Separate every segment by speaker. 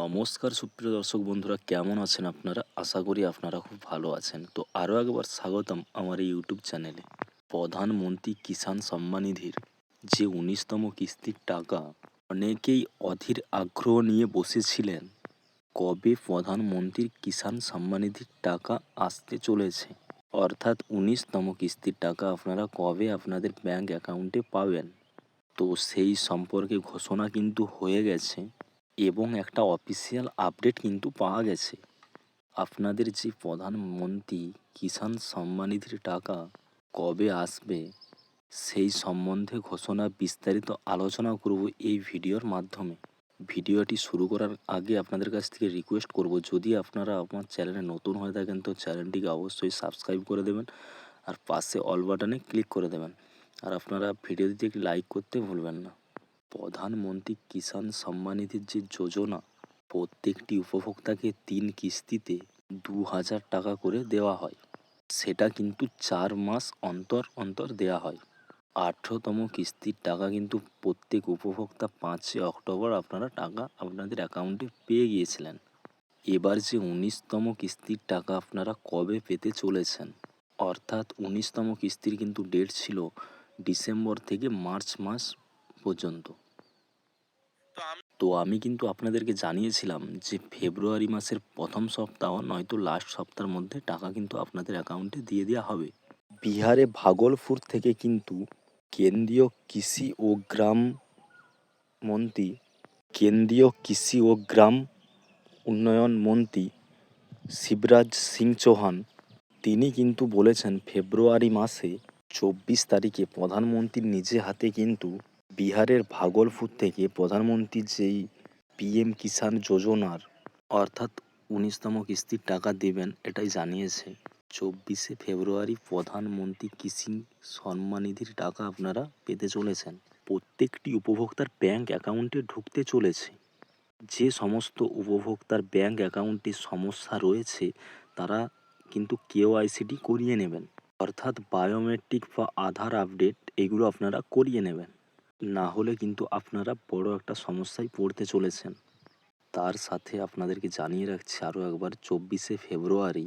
Speaker 1: নমস্কার সুপ্রিয় দর্শক বন্ধুরা, কেমন আছেন আপনারা? আশা করি আপনারা খুব ভালো আছেন। তো আরও একবার স্বাগতম আমার এই ইউটিউব চ্যানেলে। প্রধানমন্ত্রী কিষাণ সম্মান নিধির যে উনিশতম কিস্তির টাকা অনেকেই অধীর আগ্রহ নিয়ে বসেছিলেন, কবে প্রধানমন্ত্রীর কিষাণ সম্মানিধির টাকা আসতে চলেছে? অর্থাৎ উনিশতম কিস্তির টাকা আপনারা কবে আপনাদের ব্যাংক অ্যাকাউন্টে পাবেন? তো সেই সম্পর্কে ঘোষণা কিন্তু হয়ে গেছে। এবং একটা অফিসিয়াল আপডেট কিন্তু পাওয়া গেছে। আপনাদের যে প্রধানমন্ত্রী কিষাণ সম্মান নিধির টাকা কবে আসবে, সেই সম্বন্ধে ঘোষণা বিস্তারিত আলোচনা করব এই ভিডিওর মাধ্যমে। ভিডিওটি শুরু করার আগে আপনাদের কাছ থেকে রিকোয়েস্ট করব, যদি আপনারা আমার চ্যানেলে নতুন হয়ে থাকেন, তো চ্যানেলটিকে অবশ্যই সাবস্ক্রাইব করে দেবেন আর পাশে অল বাটনে ক্লিক করে দেবেন। আর আপনারা ভিডিওটিতে একটি লাইক করতে ভুলবেন না। প্রধানমন্ত্রী কিষাণ সম্মান নিধির যে যোজনা, প্রত্যেকটি উপভোক্তাকে তিন কিস্তিতে দু হাজার টাকা করে দেওয়া হয়। সেটা কিন্তু চার মাস অন্তর অন্তর দেওয়া হয়। আঠেরোতম কিস্তির টাকা কিন্তু প্রত্যেক উপভোক্তা পাঁচই অক্টোবর আপনারা টাকা আপনাদের অ্যাকাউন্টে পেয়ে গিয়েছিলেন। এবার যে উনিশতম কিস্তির টাকা আপনারা কবে পেতে চলেছেন? অর্থাৎ উনিশতম কিস্তির কিন্তু ডেট ছিল ডিসেম্বর থেকে মার্চ মাস পর্যন্ত। তো আমি কিন্তু আপনাদেরকে জানিয়েছিলাম যে ফেব্রুয়ারি মাসের প্রথম সপ্তাহ নয়তো লাস্ট সপ্তাহের মধ্যে টাকা কিন্তু আপনাদের অ্যাকাউন্টে দিয়ে দেওয়া হবে। বিহারে ভাগলপুর থেকে কিন্তু কেন্দ্রীয় কৃষি ও গ্রাম মন্ত্রী কেন্দ্রীয় কৃষি ও গ্রাম উন্নয়ন মন্ত্রী শিবরাজ সিং চৌহান তিনি কিন্তু বলেছেন ফেব্রুয়ারি মাসে চব্বিশ তারিখে প্রধানমন্ত্রী নিজে হাতে কিন্তু বিহারের ভাগলপুর থেকে প্রধানমন্ত্রী যেই পিএম কিষাণ যোজনার অর্থাৎ উনিশতম কিস্তির টাকা দেবেন, এটাই জানিয়েছে। চব্বিশে ফেব্রুয়ারি প্রধানমন্ত্রী কৃষি সম্মান নিধির টাকা আপনারা পেতে চলেছেন। প্রত্যেকটি উপভোক্তার ব্যাংক অ্যাকাউন্টে ঢুকতে চলেছে। যে সমস্ত উপভোক্তার ব্যাংক অ্যাকাউন্টে সমস্যা রয়েছে, তারা কিন্তু কেওআইসিটি করিয়ে নেবেন। অর্থাৎ বায়োমেট্রিক বা আধার আপডেট, এগুলো আপনারা করিয়ে নেবেন। না হলে কিন্তু আপনারা বড় একটা সমস্যায় পড়তে চলেছেন। তার সাথে আপনাদেরকে জানিয়ে রাখছি আরও একবার, চব্বিশে ফেব্রুয়ারি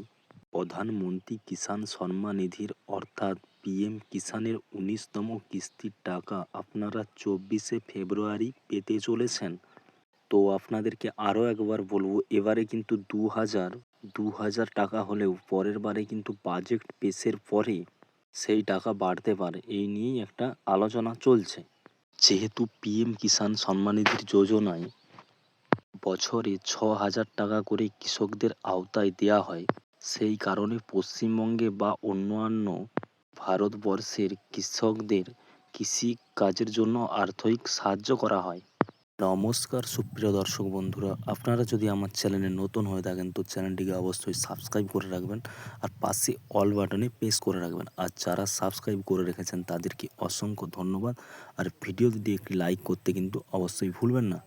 Speaker 1: প্রধানমন্ত্রী কিষাণ সম্মান নিধির অর্থাৎ পিএম কিষাণের উনিশতম কিস্তির টাকা আপনারা চব্বিশে ফেব্রুয়ারি পেতে চলেছেন। তো আপনাদেরকে আরও একবার বলব, এবারে কিন্তু দু হাজার দু হাজার টাকা হলেও পরের বারে কিন্তু বাজেট পেশের পরে সেই টাকা বাড়তে পারে। এই নিয়েই একটা আলোচনা চলছে। যেহেতু পিএম কিষান সম্মান নিধির যোজনায় বছরে ছ হাজার টাকা করে কৃষকদের আওতায় দেওয়া হয়, সেই কারণে পশ্চিমবঙ্গে বা অন্যান্য ভারতবর্ষের কৃষকদের কৃষিকাজের জন্য আর্থিক সাহায্য করা হয়। নমস্কার সুপ্রিয় দর্শক বন্ধুরা, আপনারা যদি আমার চ্যানেলে নতুন হয়ে থাকেন, তো চ্যানেলটিকে অবশ্যই সাবস্ক্রাইব করে রাখবেন আর পাশে অল বাটনে প্রেস করে রাখবেন। আর যারা সাবস্ক্রাইব করে রেখেছেন, তাদেরকে অসংখ্য ধন্যবাদ। আর ভিডিও যদি একটি লাইক করতে কিন্তু অবশ্যই ভুলবেন না।